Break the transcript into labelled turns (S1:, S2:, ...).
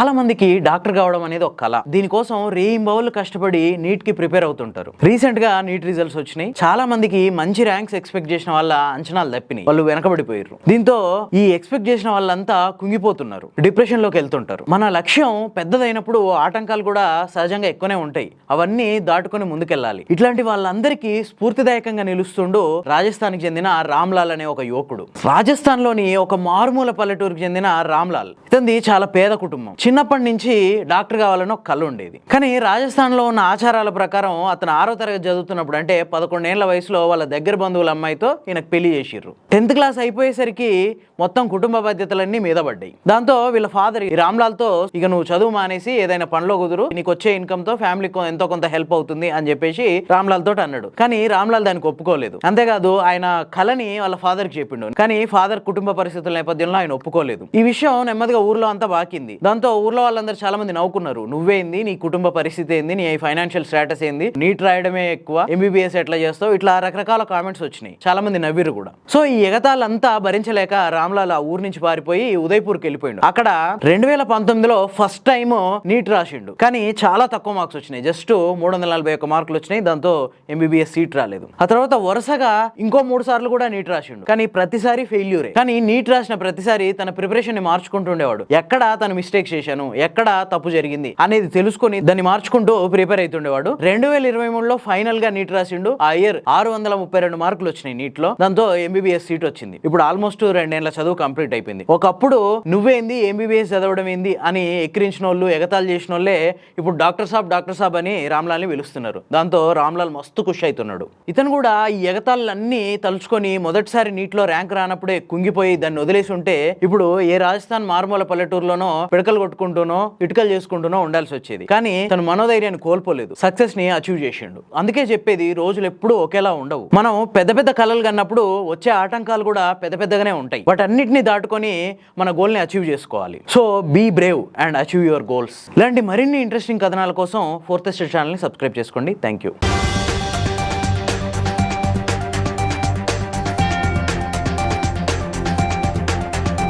S1: చాలా మందికి డాక్టర్ కావడం అనేది ఒక కళ దీనికోసం రేయింబౌలు కష్టపడి నీట్కి ప్రిపేర్ అవుతుంటారు. రీసెంట్గా నీట్ రిజల్ట్స్ వచ్చినాయి. చాలా మందికి మంచి ర్యాంక్స్ ఎక్స్పెక్ట్ చేసిన వాళ్ళ అంచనాలు తప్పినాయి. వాళ్ళు వెనకబడిపోయారు దీంతో ఈ ఎక్స్పెక్ట్ చేసిన వాళ్ళంతా కుంగిపోతున్నారు. డిప్రెషన్లోకి వెళ్తుంటారు. మన లక్ష్యం పెద్దదైనప్పుడు ఆటంకాలు కూడా సహజంగా ఎక్కువనే ఉంటాయి. అవన్నీ దాటుకొని ముందుకెళ్ళాలి. ఇట్లాంటి వాళ్ళందరికీ స్ఫూర్తిదాయకంగా నిలుస్తుండు రాజస్థాన్కి చెందిన రామ్లాల్ అనే ఒక యువకుడు. రాజస్థాన్లోని ఒక మారుమూల పల్లెటూరుకి చెందిన రామ్లాల్ ఇతంది చాలా పేద కుటుంబం. చిన్నప్పటి నుంచి డాక్టర్ కావాలని ఒక కళ ఉండేది. కానీ రాజస్థాన్లో ఉన్న ఆచారాల ప్రకారం అతను ఆరో తరగతి చదువుతున్నప్పుడు అంటే పదకొండేళ్ళ వయసులో వాళ్ళ దగ్గర బంధువుల అమ్మాయితో ఈయనకు పెళ్ళి చేసిర్రు. టెన్త్ క్లాస్ అయిపోయేసరికి మొత్తం కుటుంబ బాధ్యతలన్నీ మీద పడ్డాయి. దాంతో వీళ్ళ ఫాదర్ రామ్లాల్తో ఇక నువ్వు చదువు మానేసి ఏదైనా పనిలో కుదురు నీకు వచ్చే ఇన్కమ్తో ఫ్యామిలీకి ఎంతో కొంత హెల్ప్ అవుతుంది అని చెప్పేసి రామ్లాల్ తోటి అన్నాడు. కానీ రామ్లాల్ దానికి ఒప్పుకోలేదు. అంతేకాదు ఆయన కళని వాళ్ళ ఫాదర్కి చెప్పిండు. కానీ ఫాదర్ కుటుంబ పరిస్థితుల నేపథ్యంలో ఆయన ఒప్పుకోలేదు. ఈ విషయం నెమ్మదిగా ఊర్లో అంతా బాకింది. దాంతో ఊర్లో వాళ్ళందరూ చాలా మంది నవ్వుకున్నారు. నువ్వేంది నీ కుటుంబ పరిస్థితి ఏంది? నీ ఫైనాన్షియల్ స్టేటస్ ఏంది? నీట్ రాయడమే ఎక్కువ. ఎంబీబీఎస్ ఎట్లా చేస్తావు? ఇట్లా రకరకాల కామెంట్స్ వచ్చినాయి. చాలా మంది నవ్విరు కూడా. సో ఈ ఎగతాలంతా భరించలేక రామ్లాల్ ఆ ఊరు నుంచి పారిపోయి ఉదయపూర్కి వెళ్ళిపోయిండు. అక్కడ రెండు వేల పంతొమ్మిదిలో ఫస్ట్ టైం నీట్ రాసిండు. కానీ చాలా తక్కువ మార్క్స్ వచ్చినాయి. జస్ట్ మూడు వందల నలభై ఒక్క మార్కులు వచ్చినాయి. దాంతో ఎంబీబీఎస్ సీట్ రాలేదు. ఆ తర్వాత వరుసగా ఇంకో మూడు సార్లు కూడా నీట్ రాసిండు. కానీ ప్రతిసారి ఫెయిల్యూరే కానీ నీట్ రాసిన ప్రతిసారి తన ప్రిపరేషన్ని మార్చుకుంటుండేవాడు. ఎక్కడ తను మిస్టేక్ చేశాను? ఎక్కడ తప్పు జరిగింది? అనేది తెలుసుకొని దాన్ని మార్చుకుంటూ ప్రిపేర్ అవుతుండేవాడు రెండు వేల ఇరవై మూడులో ఫైనల్గా నీట్ రాసిండు. ఆ ఇయర్ ఆరు వందల ముప్పై రెండు మార్కులు వచ్చినాయి నీట్లో దాంతో ఎంబీబీఎస్ సీట్ వచ్చింది. ఇప్పుడు ఆల్మోస్ట్ రెండేళ్ళ చదువు కంప్లీట్ అయిపోయింది. ఒకప్పుడు నువ్వేంది? ఎంబీబీఎస్ చదవడం ఏంది? అని ఎక్కిరించిన వాళ్ళు ఎగతాలు చేసిన వాళ్ళే ఇప్పుడు డాక్టర్ సాబ్ డాక్టర్ సాబ్ అని రామ్లాల్ని పిలుస్తున్నారు. దాంతో రామ్లాల్ మస్తు ఖుషి అవుతున్నాడు. ఇతను కూడా ఈ ఎగతాళ్ళన్నీ తలుచుకొని మొదటిసారి నీటిలో ర్యాంక్ రానప్పుడే కుంగిపోయి దాన్ని వదిలేసి ఉంటే ఇప్పుడు ఏ రాజస్థాన్ మారుమూల పల్లెటూరులోనో పిడకలు కొట్టుకుంటూనో ఇటుకలు చేసుకుంటూనో ఉండాల్సి వచ్చేది. కానీ తను మనోధైర్యాన్ని కోల్పోలేదు. సక్సెస్ని అచీవ్ చేసిండు. అందుకే చెప్పేది రోజులు ఎప్పుడూ ఒకేలా ఉండవు. మనం పెద్ద పెద్ద కళలు కన్నప్పుడు వచ్చే ఆటంకాలు కూడా పెద్ద పెద్దగానే ఉంటాయి. వాటన్నిటిని దాటుకొని మన గోల్ని అచీవ్ చేసుకోవాలి. So be brave and achieve your goals ఇలాంటి మరిన్ని ఇంట్రెస్టింగ్ కథనాల కోసం ఫోర్త్ స్టేట్ ఛానల్ని సబ్స్క్రైబ్ చేసుకోండి. Thank you